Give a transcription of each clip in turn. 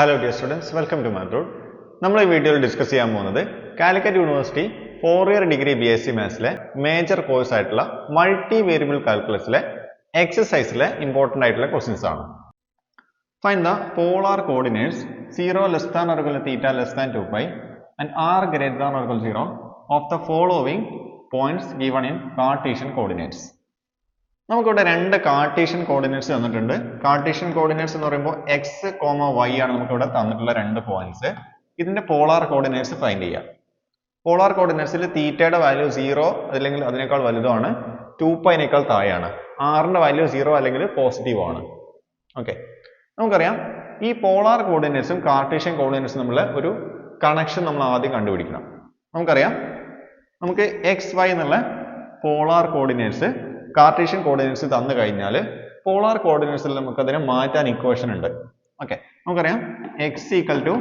Hello dear students welcome to മാത്രൂഡ് നമ്മൾ ഈ വീഡിയോയിൽ ഡിസ്കസ് ചെയ്യാൻ പോകുന്നത് Calicut university four year degree B S C മാത്സിലെ major course ആയിട്ടുള്ള മൾട്ടി വേരിയബിൾ കാൽക്കുലസിലെ എക്സസൈസിലെ ഇമ്പോർട്ടന്റ് ആയിട്ടുള്ള ക്വസ്റ്റ്യൻസ് ആണ്. Find the polar coordinates zero less than or equal to theta less than 2 pi and r greater than or equal to 0 of the following points നമുക്കിവിടെ രണ്ട് Cartesian coordinates തന്നിട്ടുണ്ട്. Cartesian coordinates എന്ന് പറയുമ്പോൾ X comma Y ആണ് നമുക്കിവിടെ തന്നിട്ടുള്ള രണ്ട് points ഇതിന്റെ പോളാർ കോർഡിനേറ്റ്സ് ഫൈൻഡ് ചെയ്യാം. പോളാർ കോർഡിനേറ്റ്സിൽ തീറ്റയുടെ വാല്യൂ സീറോ അല്ലെങ്കിൽ അതിനേക്കാൾ വലുതാണ്. ടു പൈനേക്കാൾ താഴെയാണ്. ആറിന്റെ വാല്യൂ സീറോ അല്ലെങ്കിൽ പോസിറ്റീവ് ആണ്. ഓക്കെ നമുക്കറിയാം ഈ പോളാർ കോർഡിനേറ്റ്സും കാർട്ടീഷ്യൻ കോർഡിനേറ്റ്സും നമ്മൾ ഒരു കണക്ഷൻ നമ്മൾ ആദ്യം കണ്ടുപിടിക്കണം. നമുക്കറിയാം നമുക്ക് എക്സ് വൈ എന്നുള്ള പോളാർ കോർഡിനേറ്റ്സ് കാർട്ടീഷ്യൻ കോർഡിനേറ്റ്സ് തന്നു കഴിഞ്ഞാൽ പോളാർ കോർഡിനേറ്റ്സിൽ നമുക്ക് അതിനെ മാറ്റാൻ ഇക്വേഷൻ ഉണ്ട്. ഓക്കെ നമുക്കറിയാം X equal to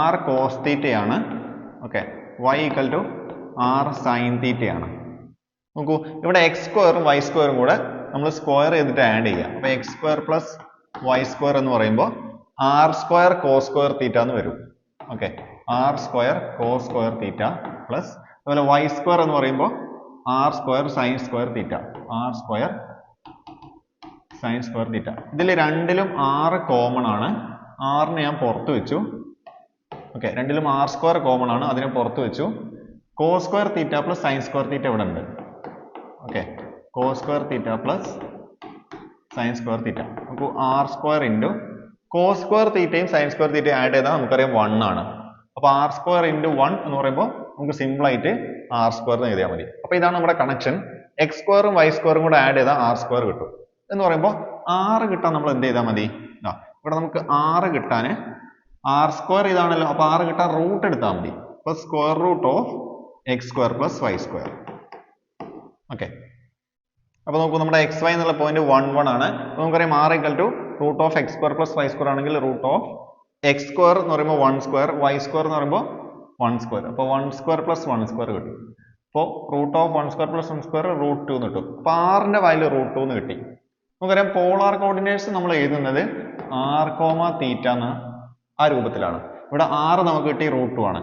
R cos തീറ്റയാണ് okay Y equal to R sine തീറ്റയാണ് നോക്കൂ ഇവിടെ എക്സ് സ്ക്വയറും വൈ സ്ക്വയറും കൂടെ നമ്മൾ സ്ക്വയർ ചെയ്തിട്ട് ആഡ് ചെയ്യാം. അപ്പോൾ X square plus Y square എന്ന് പറയുമ്പോൾ R square cos square theta എന്ന് വരും. Okay R square cos square theta plus അതുപോലെ വൈ സ്ക്വയർ എന്ന് പറയുമ്പോൾ R square sine square theta R square sine square theta ഇതിൽ രണ്ടിലും ആറ് കോമൺ ആണ്. ആറിന് ഞാൻ പുറത്ത് വെച്ചു. ഓക്കെ രണ്ടിലും ആർ സ്ക്വയർ കോമൺ ആണ്. അതിനെ പുറത്ത് വെച്ചു. Cos square theta plus sine square theta ഇവിടെ ഉണ്ട്. Okay cos square theta plus sine square theta നമുക്ക് R square into cos square തീറ്റയും സൈൻ സ്ക്വയർ തീറ്റയും ആഡ് ചെയ്താൽ നമുക്കറിയാം വൺ ആണ്. അപ്പോൾ ആർ സ്ക്വയർ ഇന്റു വൺ എന്ന് പറയുമ്പോൾ നമുക്ക് സിമ്പിൾ ആയിട്ട് ആർ സ്ക്വയർ എന്ന് എഴുതിയാൽ മതി. അപ്പൊ ഇതാണ് നമ്മുടെ കണക്ഷൻ എക്സ് സ്ക്വയറും വൈ സ്ക്വയറും കൂടെ ആഡ് ചെയ്താൽ ആർ സ്ക്വയർ കിട്ടും. എന്ന് പറയുമ്പോൾ ആറ് കിട്ടാൻ നമ്മൾ എന്ത് ചെയ്താൽ മതി? ഇവിടെ നമുക്ക് ആറ് കിട്ടാൻ ആർ സ്ക്വയർ ഇതാണല്ലോ. അപ്പോൾ ആറ് കിട്ടാൻ റൂട്ട് എടുത്താൽ മതി. അപ്പോൾ square root of X square plus Y square okay അപ്പോൾ നോക്കൂ നമ്മുടെ എക്സ് വൈ എന്നുള്ള പോയിന്റ് വൺ വൺ ആണ്. നമുക്കറിയാം R equal to root of X square plus Y square ആണെങ്കിൽ റൂട്ട് ഓഫ് എക്സ് സ്ക്വയർ എന്ന് പറയുമ്പോൾ വൺ സ്ക്വയർ വൈ സ്ക്വയർ എന്ന് പറയുമ്പോൾ വൺ സ്ക്വയർ അപ്പോൾ one square plus one square കിട്ടും. അപ്പോൾ root of one square plus one square root two എന്ന് കിട്ടും. അപ്പോൾ ആറിന്റെ വാല്യൂ റൂട്ട് ടു എന്ന് കിട്ടി. നമുക്കറിയാം പോളാർ കോർഡിനേറ്റ്സ് നമ്മൾ എഴുതുന്നത് ആർ കോമ തീറ്റ എന്ന ആ രൂപത്തിലാണ്. ഇവിടെ ആറ് നമുക്ക് കിട്ടി റൂട്ട് ടു ആണ്.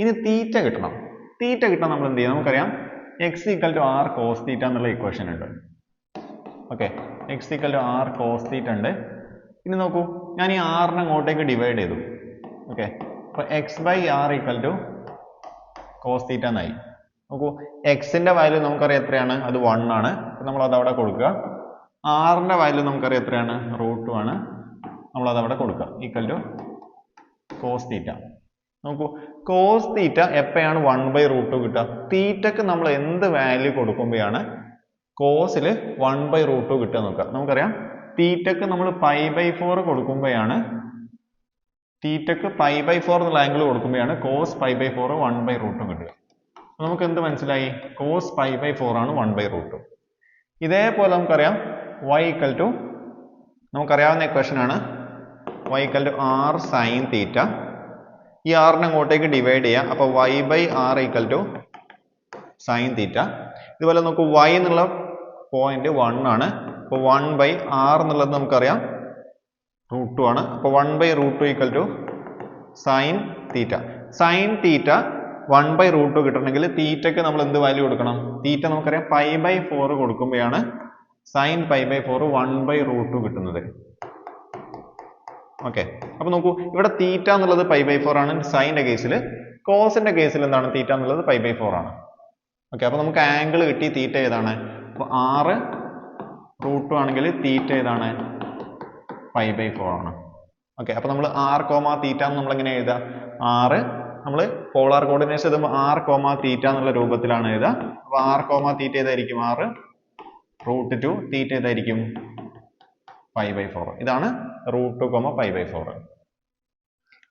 ഇനി തീറ്റ കിട്ടണം. തീറ്റ കിട്ടാൻ നമ്മൾ എന്ത് ചെയ്യും? നമുക്കറിയാം X equal to R cos theta എന്നുള്ള ഇക്വേഷൻ ഉണ്ട്. Okay X equal to R cos theta ഉണ്ട്. ഇനി നോക്കൂ. ഞാൻ ഈ ആറിനെ അങ്ങോട്ടേക്ക് ഡിവൈഡ് ചെയ്തു. ഓക്കെ അപ്പോൾ X by R equal to cos theta എന്നായി നോക്കൂ എക്സിന്റെ വാല്യൂ നമുക്കറിയാം എത്രയാണ്? അത് വൺ ആണ്. നമ്മൾ അത് അവിടെ കൊടുക്കുക. ആറിന്റെ വാല്യൂ നമുക്കറിയാം എത്രയാണ്? റൂട്ട് ടു ആണ്. നമ്മൾ അത് അവിടെ കൊടുക്കുക. ഈക്വൽ ടു കോസ് തീറ്റ നോക്കൂ കോസ് തീറ്റ എപ്പോഴാണ് വൺ ബൈ റൂട്ട് ടു കിട്ടുക. തീറ്റക്ക് നമ്മൾ എന്ത് വാല്യൂ കൊടുക്കുമ്പോഴാണ് കോസിൽ വൺ ബൈ റൂട്ട് ടു കിട്ടുക നോക്കുക. നമുക്കറിയാം തീറ്റക്ക് നമ്മൾ പൈ ബൈ ഫോർ കൊടുക്കുമ്പോഴാണ് തീറ്റക്ക് പൈ ബൈ ഫോർ എന്നുള്ള angle കൊടുക്കുമ്പോഴാണ് cos pi by four one by root കിട്ടുക. നമുക്ക് എന്ത് മനസ്സിലായി? കോസ് പൈ ബൈ ഫോർ ആണ് വൺ ബൈ റൂട്ട് ഇതേപോലെ നമുക്കറിയാം y ടു നമുക്കറിയാവുന്ന ഇക്വേഷൻ ആണ് y equal to R sine theta ഈ ആറിനെ അങ്ങോട്ടേക്ക് ഡിവൈഡ് ചെയ്യാം അപ്പോൾ y by R equal to sine theta ഇതുപോലെ നമുക്ക് y എന്നുള്ള പോയിന്റ് വൺ ആണ്. അപ്പോൾ വൺ ബൈ ആർ എന്നുള്ളത് നമുക്കറിയാം റൂട്ട് ടു ആണ്. അപ്പോൾ one by root two equal to sine theta sine theta one by root two കിട്ടണമെങ്കിൽ തീറ്റയ്ക്ക് നമ്മൾ എന്ത് വാല്യൂ കൊടുക്കണം? തീറ്റ നമുക്കറിയാം. Pi by four കൊടുക്കുമ്പോഴാണ് sine pi by four one by root two കിട്ടുന്നത്. ഓക്കെ അപ്പോൾ നോക്കൂ ഇവിടെ തീറ്റ എന്നുള്ളത് പൈ ബൈ ഫോർ ആണ്. സൈന്റെ കേസിൽ കോസിന്റെ കേസിൽ എന്താണ് തീറ്റ എന്നുള്ളത് പൈ ബൈ ഫോർ ആണ്. ഓക്കെ അപ്പോൾ നമുക്ക് ആംഗിൾ കിട്ടി തീറ്റ ഏതാണ്? അപ്പൊ ആറ് റൂട്ട് ടു ആണെങ്കിൽ തീറ്റ ഏതാണ്? പൈ ബൈ ഫോർ ആണ്. ഓക്കെ അപ്പോൾ നമ്മൾ ആർ കോമ തീറ്റ എന്ന് നമ്മൾ എങ്ങനെ എഴുതുക? ആറ് നമ്മൾ പോളാർ കോർഡിനേറ്റ്സ് എഴുതുമ്പോൾ ആർ കോമ തീറ്റ എന്നുള്ള രൂപത്തിലാണ് എഴുതുക. അപ്പോൾ ആർ കോമ തീറ്റ ഏതായിരിക്കും? ആറ് റൂട്ട് ടു തീറ്റ ഏതായിരിക്കും? പൈ ബൈ ഫോർ ഇതാണ് root two comma pi by four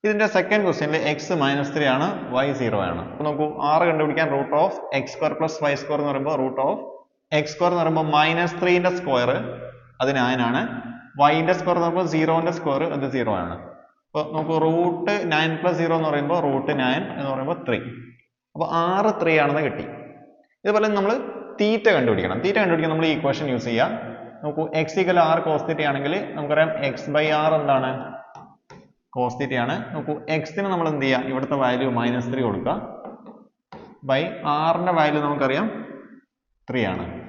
ഇതിന്റെ സെക്കൻഡ് ക്വസ്റ്റ്യനിൽ എക്സ് മൈനസ് ത്രീ ആണ് വൈ സീറോ ആണ്. അപ്പോൾ നോക്കൂ ആറ് കണ്ടുപിടിക്കാൻ root of X square plus Y square എന്ന് പറയുമ്പോൾ റൂട്ട് ഓഫ് എക്സ് സ്ക്വയർ എന്ന് പറയുമ്പോൾ മൈനസ് ത്രീന്റെ സ്ക്വയർ അത് നയൻ ന്റെ സ്ക്വയർ എന്ന് പറയുമ്പോൾ സീറോന്റെ സ്ക്വയർ അത് സീറോ ആണ്. അപ്പോൾ നമുക്ക് റൂട്ട് നയൻ പ്ലസ് സീറോ എന്ന് പറയുമ്പോൾ റൂട്ട് നയൻ എന്ന് പറയുമ്പോൾ ത്രീ അപ്പോൾ ആറ് ത്രീ ആണെന്ന് കിട്ടി. ഇതുപോലെ നമ്മൾ തീറ്റ കണ്ടുപിടിക്കണം. തീറ്റ കണ്ടുപിടിക്കാൻ നമ്മൾ ഈ ഇക്വേഷൻ യൂസ് ചെയ്യാം. നോക്കൂ X equal R cos theta ആണെങ്കിൽ നമുക്കറിയാം എക്സ് ബൈ ആർ എന്താണ്? കോസ് ആണ്. നോക്കൂ എക്സിന് നമ്മൾ എന്ത് ചെയ്യുക ഇവിടുത്തെ വാല്യൂ മൈനസ് ത്രീ കൊടുക്കുക. ബൈ ആറിന്റെ വാല്യൂ നമുക്കറിയാം ത്രീ ആണ്.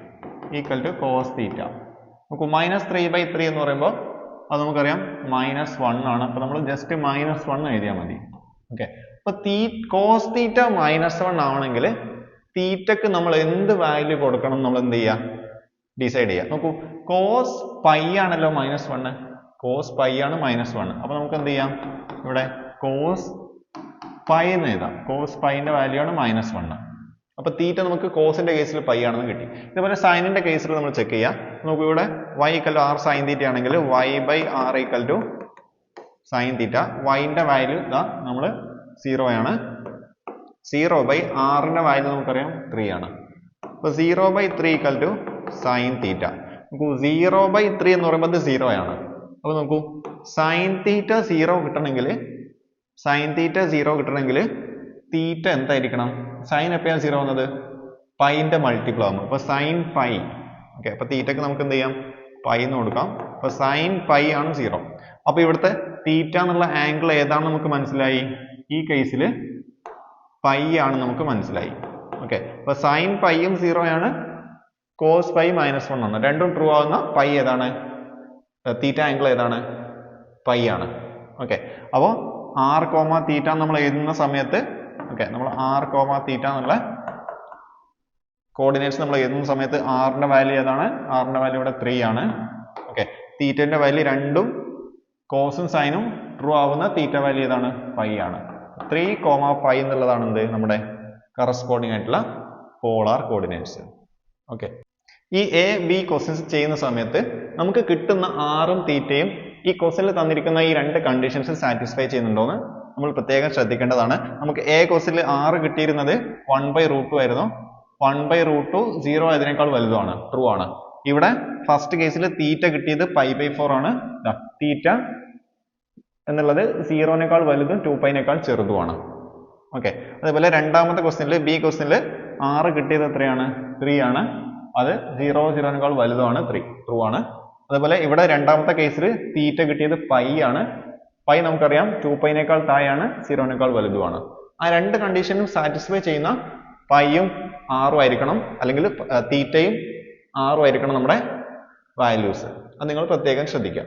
ഈക്വൽ ടു കോസ് തീറ്റ നോക്കൂ മൈനസ് ത്രീ ബൈ ത്രീ എന്ന് പറയുമ്പോൾ അത് നമുക്കറിയാം മൈനസ് വൺ ആണ്. അപ്പോൾ നമ്മൾ ജസ്റ്റ് മൈനസ് വൺ എഴുതിയാൽ മതി. ഓക്കെ അപ്പോൾ തീ കോസ് തീറ്റ മൈനസ് വൺ ആവണമെങ്കിൽ തീറ്റക്ക് നമ്മൾ എന്ത് വാല്യൂ കൊടുക്കണം നമ്മൾ എന്ത് ചെയ്യുക ഡിസൈഡ് ചെയ്യാം. നോക്കൂ കോസ് പൈ ആണല്ലോ മൈനസ് വണ്ണ് കോസ് പൈ ആണ് മൈനസ് വൺ അപ്പോൾ നമുക്ക് എന്ത് ചെയ്യാം? ഇവിടെ കോസ് പൈ എന്ന് എഴുതാം. കോസ് പൈന്റെ വാല്യൂ ആണ് മൈനസ് വണ്ണ് അപ്പോൾ തീറ്റ നമുക്ക് കോസിന്റെ കേസിൽ പൈ ആണെന്ന് കിട്ടി. ഇതുപോലെ സൈനിന്റെ കേസിൽ നമ്മൾ ചെക്ക് ചെയ്യാം. നമുക്ക് ഇവിടെ y equal to R sine theta ആണെങ്കിൽ y by R equal to sine theta വൈന്റെ value ഇതാ നമ്മൾ സീറോ ആണ്. സീറോ ബൈ ആറിന്റെ വാല്യൂ നമുക്കറിയാം ത്രീ ആണ്. അപ്പോൾ zero by three equal to sine theta നോക്കൂ സീറോ ബൈ ത്രീ എന്ന് പറയുമ്പോൾ ഇത് സീറോ ആണ്. അപ്പോൾ നോക്കൂ സൈൻ തീറ്റ സീറോ കിട്ടണമെങ്കിൽ സൈൻ തീറ്റ സീറോ കിട്ടണമെങ്കിൽ തീറ്റ എന്തായിരിക്കണം? സൈൻ എപ്പോഴാണ് സീറോ വന്നത്? പൈന്റെ മൾട്ടിപ്പിൾ ആകുമ്പോൾ അപ്പോൾ സൈൻ പൈ ഓക്കെ അപ്പോൾ തീറ്റയ്ക്ക് നമുക്ക് എന്ത് ചെയ്യാം? പൈ എന്ന് കൊടുക്കാം. അപ്പോൾ സൈൻ പൈ ആണ് സീറോ അപ്പോൾ ഇവിടുത്തെ തീറ്റ എന്നുള്ള ആംഗിൾ ഏതാണെന്ന് നമുക്ക് മനസ്സിലായി? ഈ കേസിൽ പൈ ആണ് നമുക്ക് മനസ്സിലായി. ഓക്കെ അപ്പോൾ സൈൻ പൈയും ആണ്. കോസ് പൈ മൈനസ് വൺ ആണ്. രണ്ടും ട്രൂ ആവുന്ന പൈ ഏതാണ്? തീറ്റ ആംഗിൾ ഏതാണ്? പൈ ആണ്. ഓക്കെ അപ്പോൾ ആർ കോമ തീറ്റ നമ്മൾ എഴുതുന്ന സമയത്ത് ഓക്കെ നമ്മൾ ആർ കോമ തീറ്റ എന്നുള്ള കോർഡിനേറ്റ്സ് നമ്മൾ എഴുതുന്ന സമയത്ത് ആറിന്റെ വാല്യൂ ഏതാണ്? ആറിന്റെ വാല്യൂ ഇവിടെ ത്രീ ആണ്. ഓക്കെ തീറ്റന്റെ വാല്യൂ രണ്ടും കോസും സൈനും ട്രൂ ആവുന്ന തീറ്റ വാല്യൂ ഏതാണ്? പൈ ആണ്. ത്രീ കോമ പൈ എന്നുള്ളതാണ് എന്ത്? നമ്മുടെ കറസ്പോണ്ടിങ് ആയിട്ടുള്ള പോളാർ കോർഡിനേറ്റ്സ് ഓക്കെ ഈ എ ബി ക്വസ്റ്റ്യൻസ് ചെയ്യുന്ന സമയത്ത് നമുക്ക് കിട്ടുന്ന ആറും തീറ്റയും ഈ ക്വസ്റ്റ്യനിൽ തന്നിരിക്കുന്ന ഈ രണ്ട് കണ്ടീഷൻസ് സാറ്റിസ്ഫൈ ചെയ്യുന്നുണ്ടോന്ന് നമ്മൾ പ്രത്യേകം ശ്രദ്ധിക്കേണ്ടതാണ്. നമുക്ക് എ കോസിൽ ആറ് കിട്ടിയിരുന്നത് വൺ ബൈ റൂട്ട് ആയിരുന്നു. One by root two zero അതിനേക്കാൾ വലുതാണ് ട്രൂ ആണ്. ഇവിടെ ഫസ്റ്റ് കേസിൽ തീറ്റ കിട്ടിയത് പൈ ബൈ ഫോർ ആണ്. തീറ്റ എന്നുള്ളത് സീറോനേക്കാൾ വലുതും ടു പൈനേക്കാൾ ചെറുതുമാണ്. ഓക്കെ അതേപോലെ രണ്ടാമത്തെ ക്വസ്റ്റ്യനിൽ ബി ക്വസ്റ്റ്യനിൽ ആറ് കിട്ടിയത് എത്രയാണ്? ത്രീ ആണ്. അത് സീറോ സീറോനേക്കാൾ വലുതാണ് ത്രീ ട്രൂ ആണ്. അതേപോലെ ഇവിടെ രണ്ടാമത്തെ കേസിൽ തീറ്റ കിട്ടിയത് പൈ ആണ്. പൈ നമുക്കറിയാം ടു പൈനേക്കാൾ താഴെയാണ് സീറോനേക്കാൾ വലുതുമാണ്. ആ രണ്ട് കണ്ടീഷനും സാറ്റിസ്ഫൈ ചെയ്യുന്ന പൈയും ആറും ആയിരിക്കണം അല്ലെങ്കിൽ തീറ്റയും ആറും ആയിരിക്കണം നമ്മുടെ വാല്യൂസ് അത് നിങ്ങൾ പ്രത്യേകം ശ്രദ്ധിക്കുക.